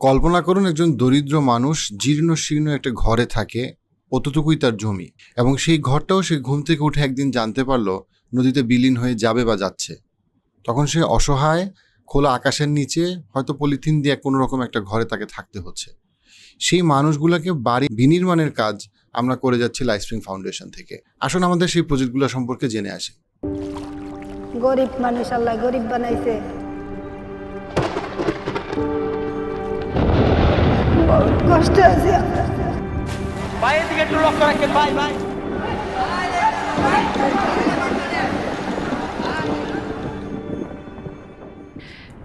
কল্পনা করুন একজন দরিদ্র মানুষ জীর্ণ শীর্ণ একটা ঘরে থাকে, অতটুকুই তার জমি এবং সেই ঘরটাও সে ঘুম থেকে উঠে একদিন জানতে পারল নদীতে বিলীন হয়ে যাবে বা যাচ্ছে। তখন সে অসহায়, খোলা আকাশের নিচে হয়তো পলিথিন দিয়ে কোনো রকম একটা ঘরে তাকে থাকতে হচ্ছে। সেই মানুষগুলোকে বাড়ি বিনির্মাণের কাজ আমরা করে যাচ্ছি লাইফস্প্রিং ফাউন্ডেশন থেকে। আসুন আমাদের সেই প্রজেক্টগুলো সম্পর্কে জেনে আসি। গরিব মানুষ, আল্লাহ গরিব বানাইছে। বহুত কষ্ট আছে। বাইরের দিকে একটু লক্ষ্য রাখেন ভাই ভাই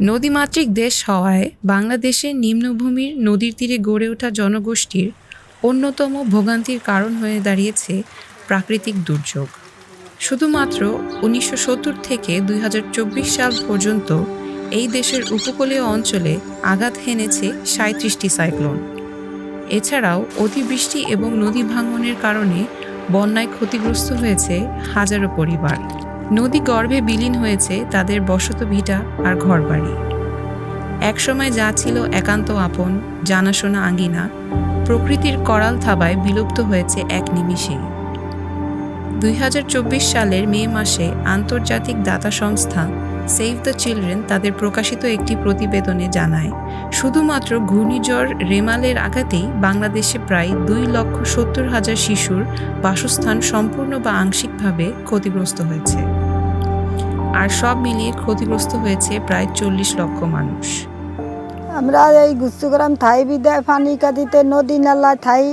নদীমাতৃক দেশ হওয়ায় বাংলাদেশের নিম্নভূমির নদীর তীরে গড়ে ওঠা জনগোষ্ঠীর অন্যতম ভোগান্তির কারণ হয়ে দাঁড়িয়েছে প্রাকৃতিক দুর্যোগ। শুধুমাত্র উনিশশো সত্তর থেকে দুই হাজার চব্বিশ সাল পর্যন্ত এই দেশের উপকূলীয় অঞ্চলে আঘাত হেনেছে সাঁত্রিশটি সাইক্লোন। এছাড়াও অতিবৃষ্টি এবং নদী ভাঙনের কারণে বন্যায় ক্ষতিগ্রস্ত হয়েছে হাজারো পরিবার। নদী গর্ভে বিলীন হয়েছে তাদের বসত ভিটা আর ঘরবাড়ি। একসময় যা ছিল একান্ত আপন, জানাশোনা আঙ্গিনা প্রকৃতির করাল থাবায় বিলুপ্ত হয়েছে এক নিমিষেই। দুই সালের মে মাসে আন্তর্জাতিক দাতা সংস্থা সেভ দ্য চিলড্রেন তাদের প্রকাশিত একটি প্রতিবেদনে জানায়, শুধুমাত্র ঘূর্ণিঝড় রেমালের আঘাতেই বাংলাদেশে প্রায় দুই লক্ষ সত্তর হাজার শিশুর বাসস্থান সম্পূর্ণ বা আংশিকভাবে ক্ষতিগ্রস্ত হয়েছে। আর সব মিলিয়ে ক্ষতিগ্রস্ত হয়েছে প্রায় চল্লিশ লক্ষ মানুষ। আমরা এই গুচ্ছগ্রাম থাই বিদায় ফানি কাদিতে নদী নালা থাই,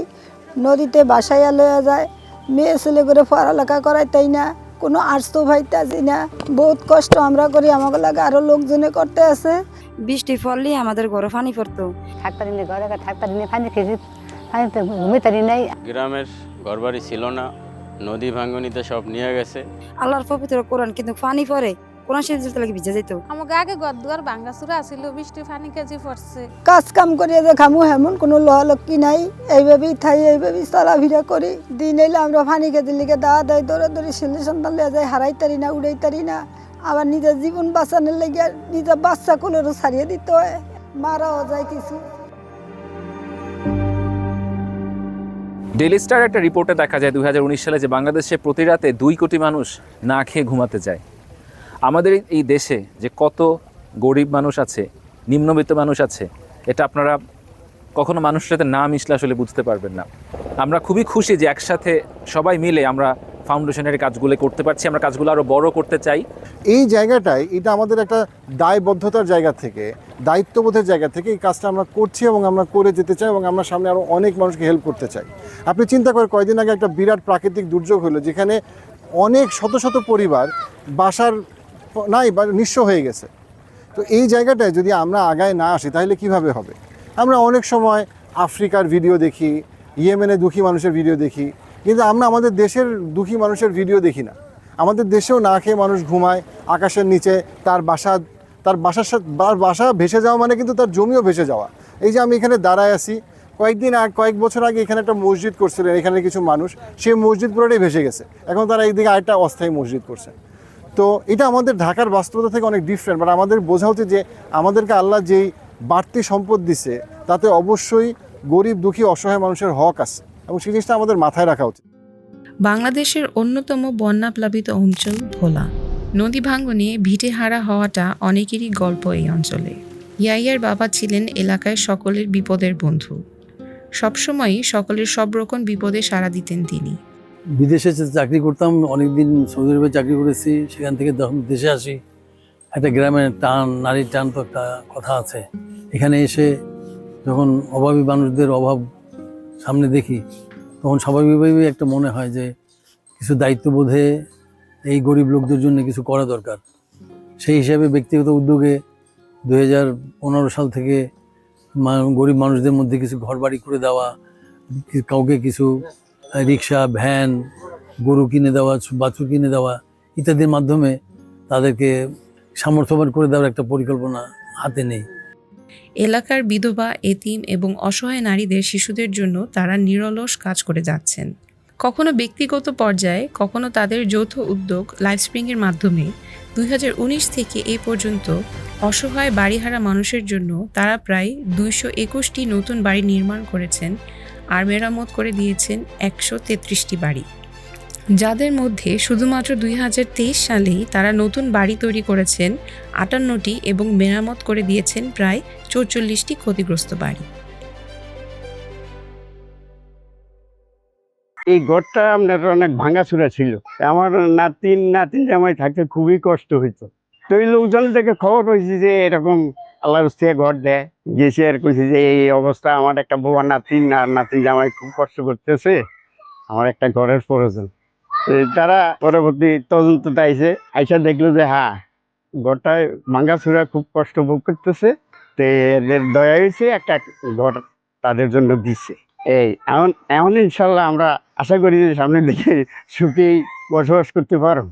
নদীতে বাসাইয়া লইয়া যায়। মেয়ে ছেলে করে পড়ালেখা তাই না। কোনো আর্টস ভাই ভাইতাছি না বহুত কষ্ট আমরা করি আমাকে লাগে আরও লোকজনে করতে আছে। বৃষ্টি পড়লে আমাদের ঘরে পানি পড়তো। থাকতারি নেই ঘরে থাকতারি নেই পানি খেয়েছি। পানিতে ঘুমিতারি নেই। গ্রামের ঘরবাড়ি ছিল না নদী ভাঙ্গনিতে সব নিয়ে গেছে। আল্লাহর পবিত্র কোরআন কিন্তু পানি পড়ে। কোরআন শরীফ লাগে ভিজে যেত আমাকে আগে ঘর দুয়ার ভাঙ্গা চুরা ছিল বৃষ্টির পানি কেজি পড়ছে। কাজ কাম করিয়া যে খামু হেমন কোনো লহলক্কি নাই। এইভাবেই থাই এইভাবেই চলাফেরা করি। দিন এলে আমরা ফানি খেতে লিখে দাওয়া দেয় দৌড়ে দৌড়ে ছেলে সন্তান লিয়ে যায় হারাই তারি না উড়াই তারি না। আবার নিজের জীবন বাঁচানোর লেগে নিজের বাচ্চা কোলেরও ছাড়িয়ে দিতে হয়। মারাও যায় কিছু। ডেলি স্টার একটা রিপোর্টে দেখা যায় দুই হাজার উনিশ সালে যে বাংলাদেশে প্রতি রাতে দুই কোটি মানুষ না খেয়ে ঘুমাতে যায়। আমাদের এই দেশে যে কত গরিব মানুষ আছে, নিম্নবিত্ত মানুষ আছে, এটা আপনারা কখনো মানুষের সাথে না মিশলে আসলে বুঝতে পারবেন না। আমরা খুবই খুশি যে একসাথে সবাই মিলে আমরা ফাউন্ডেশনের কাজগুলো করতে পারছি, আমরা কাজগুলো আরও বড় করতে চাই। এই জায়গাটায় এটা আমাদের একটা দায়বদ্ধতার জায়গা থেকে, দায়িত্ববোধের জায়গা থেকে এই কাজটা আমরা করছি এবং আমরা করে যেতে চাই এবং আমরা সামনে আরও অনেক মানুষকে হেল্প করতে চাই। আপনি চিন্তা করেন কয়েকদিন আগে একটা বিরাট প্রাকৃতিক দুর্যোগ হলো, যেখানে অনেক শত শত পরিবার বাসার নাই, বা নিঃস্ব হয়ে গেছে। তো এই জায়গাটায় যদি আমরা আগায় না আসি, তাহলে কীভাবে হবে? আমরা অনেক সময় আফ্রিকার ভিডিও দেখি, ইয়েমেনে দুঃখী মানুষের ভিডিও দেখি, কিন্তু আমরা আমাদের দেশের দুঃখী মানুষের ভিডিও দেখি না। আমাদের দেশেও না খেয়ে মানুষ ঘুমায়, আকাশের নিচে তার বাসা, তার বাসার সাথে বাসা ভেসে যাওয়া মানে কিন্তু তার জমিও ভেসে যাওয়া। এই যে আমি এখানে দাঁড়ায় আছি, কয়েকদিন আগ, কয়েক বছর আগে এখানে একটা মসজিদ করছিলেন এখানে কিছু মানুষ, সেই মসজিদ পুরোটাই ভেসে গেছে। এখন তারা এইদিকে আরেকটা অস্থায়ী মসজিদ করছে। তো এটা আমাদের ঢাকার বাস্তবতা থেকে অনেক ডিফারেন্ট বাট আমাদের বোঝা উচিত যে আমাদেরকে আল্লাহ যেই বাড়তি সম্পদ দিছে, তাতে অবশ্যই গরিব, দুঃখী, অসহায় মানুষের হক আছে। এবং সেই জিনিসটা আমাদের মাথায় রাখা উচিত। বাংলাদেশের অন্যতম বন্যাপ্লাবিত অঞ্চল ভোলা। নদী ভাঙ্গনে ভিটে হারা হওয়াটা অনেকেরই গল্প এই অঞ্চলে। ইয়াইয়ার বাবা ছিলেন এলাকায় সকলের বিপদের বন্ধু। সবসময়ই সকলের সব রকম বিপদে সাড়া দিতেন তিনি। বিদেশে চাকরি করতাম, অনেকদিন সৌদি আরবে চাকরি করেছি, সেখান থেকে যখন দেশে আসি। একটা গ্রামের টান, নারীর টান তো একটা কথা আছে। এখানে এসে যখন অভাবী মানুষদের অভাব সামনে দেখি, তখন স্বাভাবিকভাবেই একটা মনে হয় যে কিছু দায়িত্ববোধে এই গরিব লোকদের জন্য কিছু করা দরকার। সেই হিসাবে ব্যক্তিগত উদ্যোগে দু হাজার পনেরো সাল থেকে গরিব মানুষদের মধ্যে কিছু ঘরবাড়ি করে দেওয়া, কাউকে কিছু রিক্সা, ভ্যান, গরু কিনে দেওয়া, বাছুর কিনে দেওয়া ইত্যাদির মাধ্যমে তাদেরকে সামর্থ্যবান করে দেওয়ার একটা পরিকল্পনা হাতে নেই। এলাকার বিধবা, এতিম এবং অসহায় নারীদের শিশুদের জন্য তারা নিরলস কাজ করে যাচ্ছেন। কখনো ব্যক্তিগত পর্যায়ে, কখনো তাদের যৌথ উদ্যোগ লাইফস্প্রিংয়ের মাধ্যমে। দুই হাজার উনিশ থেকে এ পর্যন্ত অসহায় বাড়িহারা মানুষের জন্য তারা প্রায় দুইশো একুশটি নতুন বাড়ি নির্মাণ করেছেন আর মেরামত করে দিয়েছেন একশো তেত্রিশটি বাড়ি। যাদের মধ্যে শুধুমাত্র দুই হাজার তেইশ সালেই তারা নতুন বাড়ি তৈরি করেছেন, আটান্নটি এবং মেরামত করে দিয়েছেন প্রায় চৌচল্লিশটি ক্ষতিগ্রস্ত বাড়ি। এই ঘরটা আপনার অনেক ভাঙাচুরা ছিল। আমার নাতিন নাতিন জামাই থাকতে খুবই কষ্ট হইতো। তো এই লোকজন থেকে খবর হয়েছে যে এরকম আল্লাহর থেকে ঘর দেয় গেছে আর কইছে যে, এই অবস্থা আমার একটা বউয়া নাতিন, আর নাতিন জামাই খুব কষ্ট করতেছে। আমার একটা ঘরের প্রয়োজন। তারা পরবর্তী তদন্ততে আইসে আইসা দেখল যে হ্যাঁ ঘরটায় ভাঙাচুরা খুব কষ্ট ভোগ করতেছে। তো এদের দয়া হয়েছে একটা ঘর তাদের জন্য দিচ্ছে এই এমন এমন ইনশাল্লাহ আমরা আশা করি যে সামনের দিকে সুখেই বসবাস করতে পারো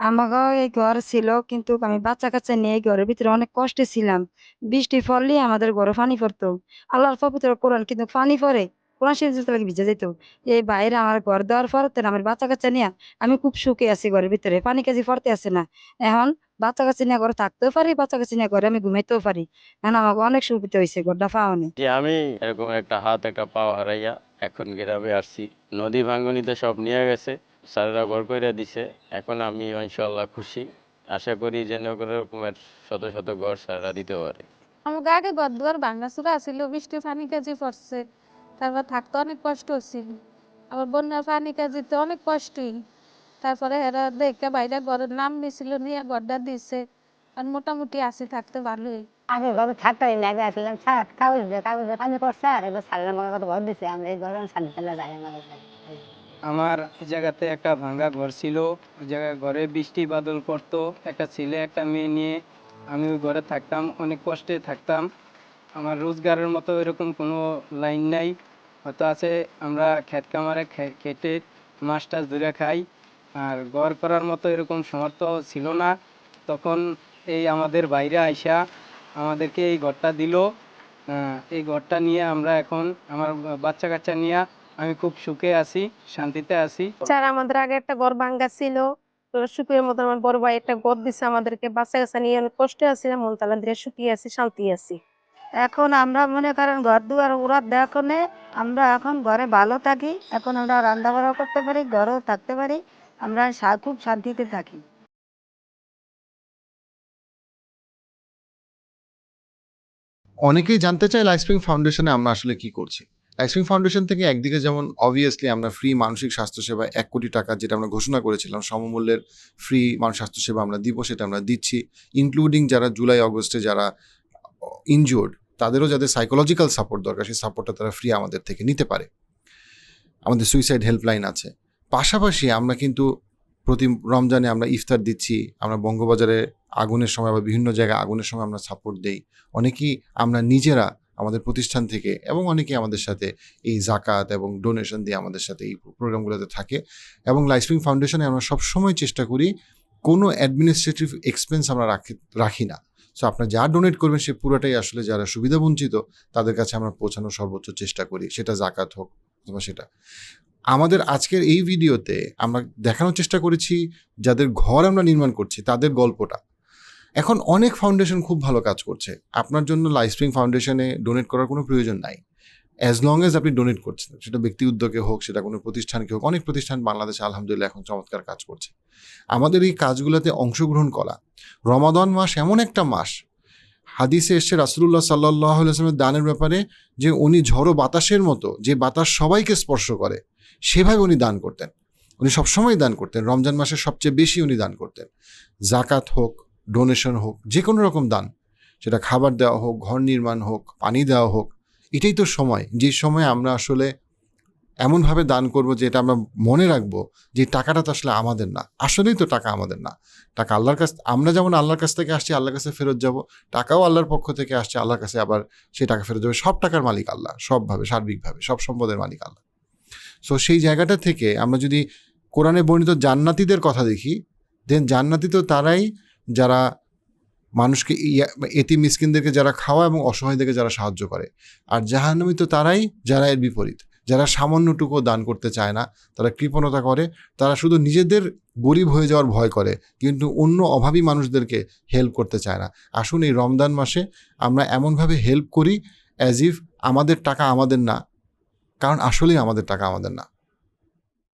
আমাকে এই ঘর ছিল, কিন্তু আমি বাচ্চা কাচ্চা নিয়ে এই ঘরের ভিতরে অনেক কষ্টে ছিলাম। বৃষ্টি পড়লে আমাদের ঘরে পানি পড়তো। আল্লাহর পবিত্র কোরআন, কিন্তু পানি পড়ে, কোরআন শরীফ যদি লাগে ভিজে যেত এই বাইরে আমার ঘর দেওয়ার পর তো আমার বাচ্চা কাচ্চা নিয়ে আমি খুব সুখে আছি ঘরের ভিতরে, পানি কাজি পড়তে আসে না। এখন বাচ্চা কাচ্চা নিয়ে ঘরে থাকতেও পারি, বাচ্চা কাচ্চা নিয়ে ঘরে আমি ঘুমাইতেও পারি। এখন আমাকে অনেক সুবিধা হয়েছে ঘরটা পাওয়ানি। যে আমি এরকম একটা হাত, একটা পা হারাইয়া এখন গ্রামে আসছি। নদী ভাঙ্গনিতে সব নিয়ে গেছে। স্যারেরা ঘর করে দিছে এখন আমি ইনশাল্লাহ খুশি। আশা করি যেন কোনো রকমের শত শত ঘর স্যারেরা দিতে পারে। আমাকে আগে ঘর দুয়ার ভাঙাচুরা ছিল বৃষ্টি পানি কাজি পড়ছে। তারপর থাকতে অনেক কষ্ট হচ্ছিল। আবার বন্যার পানি কাজিতে অনেক কষ্টই। তারপরে এরা দেখে বাইরে ঘরের নাম নিছিল নিয়ে ঘরটা দিছে। আর মোটামুটি আসি থাকতে ভালোই। আগে ঘরে থাকতে পারি না আগে আসলাম ছাদ কাগজ দিয়ে কাগজে পানি পড়ছে আর এবার সালের আমাকে কত ঘর দিছে আমরা এই ঘরে শান্তি পেলে যাই আমাদের আমার জায়গাতে একটা ভাঙা ঘর ছিল। ওই জায়গায় ঘরে বৃষ্টি বাদল পড়তো। একটা ছেলে, একটা মেয়ে নিয়ে আমি ওই ঘরে থাকতাম। অনেক কষ্টে থাকতাম। আমার রোজগারের মতো এরকম কোনো লাইন নাই। হয়তো আছে, আমরা খেত কামারে খেটে মাছ টাছ ধরে খাই। আর ঘর করার মতো এরকম সমর্থ ছিল না। তখন এই আমাদের বাইরে আইসা আমাদেরকে এই ঘরটা দিল। এই ঘরটা নিয়ে আমরা এখন, আমার বাচ্চা কাচ্চা নিয়ে আমি খুব সুখে আছি শান্তিতে আছি। স্যার আমাদের আগে একটা ঘর ভাঙ্গা ছিল সুখের মতো আমার বড় ভাই একটা ঘর দিছে আমাদেরকে বাচ্চা নিয়ে অনেক কষ্টে আছি মন তালা দিয়ে সুখী আছি শান্তি আছি। এখন আমরা মনে করেন ঘর দুয়ার ওরা দেখনে আমরা এখন ঘরে ভালো থাকি এখন আমরা রান্না বান্না করতে পারি ঘরেও থাকতে পারি আমরা খুব শান্তিতে থাকি। অনেকেই জানতে চায় লাইফস্প্রিং ফাউন্ডেশনে আমরা আসলে কি করছি। লাইফস্প্রিং ফাউন্ডেশন থেকে একদিকে যেমন অবভিয়াসলি আমরা ফ্রি মানসিক স্বাস্থ্যসেবা এক কোটি টাকা যেটা আমরা ঘোষণা করেছিলাম, সমমূল্যের ফ্রি মানসিক স্বাস্থ্যসেবা আমরা দিব সেটা আমরা দিচ্ছি ইনক্লুডিং যারা জুলাই, অগস্টে যারা ইনজোর্ড তাদেরও যাদের সাইকোলজিক্যাল সাপোর্ট দরকার, সেই সাপোর্টটা তারা ফ্রি আমাদের থেকে নিতে পারে। আমাদের সুইসাইড হেল্পলাইন আছে। পাশাপাশি আমরা কিন্তু প্রতি রমজানে আমরা ইফতার দিচ্ছি, আমরা বঙ্গবাজারে আগুনের সময় বা বিভিন্ন জায়গায় আগুনের সময় আমরা সাপোর্ট দেই। অনেকেই আমরা নিজেরা আমাদের প্রতিষ্ঠান থেকে এবং অনেকে আমাদের সাথে এই জাকাত এবং ডোনেশন দিয়ে আমাদের সাথে এই প্রোগ্রামগুলোতে থাকে এবং লাইফস্প্রিং ফাউন্ডেশনে আমরা সবসময় চেষ্টা করি কোনো অ্যাডমিনিস্ট্রেটিভ এক্সপেন্স আমরা রাখি রাখি না। সো আপনার যা ডোনেট করবেন সে পুরোটাই আসলে যারা সুবিধাবঞ্চিত তাদের কাছে আমরা পৌঁছানোর সর্বোচ্চ চেষ্টা করি, সেটা জাকাত হোক অথবা সেটা। আমাদের আজকের এই ভিডিওতে আমরা দেখানোর চেষ্টা করেছি, যাদের ঘর আমরা নির্মাণ করছি, তাদের গল্পটা। এখন অনেক ফাউন্ডেশন খুব ভালো কাজ করছে। আপনার জন্য লাইফস্প্রিং ফাউন্ডেশনে ডোনেট করার কোনো প্রয়োজন নাই। অ্যাজ লং এজ আপনি ডোনেট করছেন, সেটা ব্যক্তি উদ্যোগে হোক, সেটা কোনো প্রতিষ্ঠানকে হোক, অনেক প্রতিষ্ঠান বাংলাদেশে আলহামদুলিল্লাহ এখন চমৎকার কাজ করছে। আমাদের এই কাজগুলোতে অংশগ্রহণ করা, রমাদন মাস এমন একটা মাস, হাদিসে এসছে রাসুল্লাহ সাল্লাহ দানের ব্যাপারে যে উনি ঝড়ো বাতাসের মতো, যে বাতাস সবাইকে স্পর্শ করে, সেভাবে উনি দান করতেন। উনি সবসময় দান করতেন, রমজান মাসে সবচেয়ে বেশি উনি দান করতেন। জাকাত হোক ডোনেশন হোক, যে কোনো রকম দান, সেটা খাবার দেওয়া হোক, ঘর নির্মাণ হোক, পানি দেওয়া হোক, এটাই তো সময়। যে সময় আমরা আসলে এমনভাবে দান করব যে এটা আমরা মনে রাখব যে টাকাটা তো আসলে আমাদের না। আসলেই তো টাকা আমাদের না। টাকা আল্লাহর কাছ, আমরা যেমন আল্লাহর কাছ থেকে আসছি, আল্লাহর কাছে ফেরত যাব, টাকাও আল্লাহর পক্ষ থেকে আসছে, আল্লাহর কাছে আবার সেই টাকা ফেরত যাবে। সব টাকার মালিক আল্লাহ, সবভাবে, সার্বিকভাবে, সব সম্পদের মালিক আল্লাহ। সো সেই জায়গাটা থেকে আমরা যদি কোরআনে বর্ণিত জান্নাতিদের কথা দেখি দেন জান্নাতি তো তারাই যারা মানুষকে এতি মিসকিনদেরকে যারা খাওয়া এবং অসহায়দেরকে যারা সাহায্য করে। আর জাহান্নামী তো তারাই, যারা এর বিপরীত। যারা সামান্যটুকু দান করতে চায় না, তারা কৃপণতা করে, তারা শুধু নিজেদের গরিব হয়ে যাওয়ার ভয় করে, কিন্তু অন্য অভাবী মানুষদেরকে হেল্প করতে চায় না। আসুন এই রমদান মাসে আমরা এমনভাবে হেল্প করি অ্যাজ ইফ আমাদের টাকা আমাদের না, কারণ আসলেই আমাদের টাকা আমাদের না।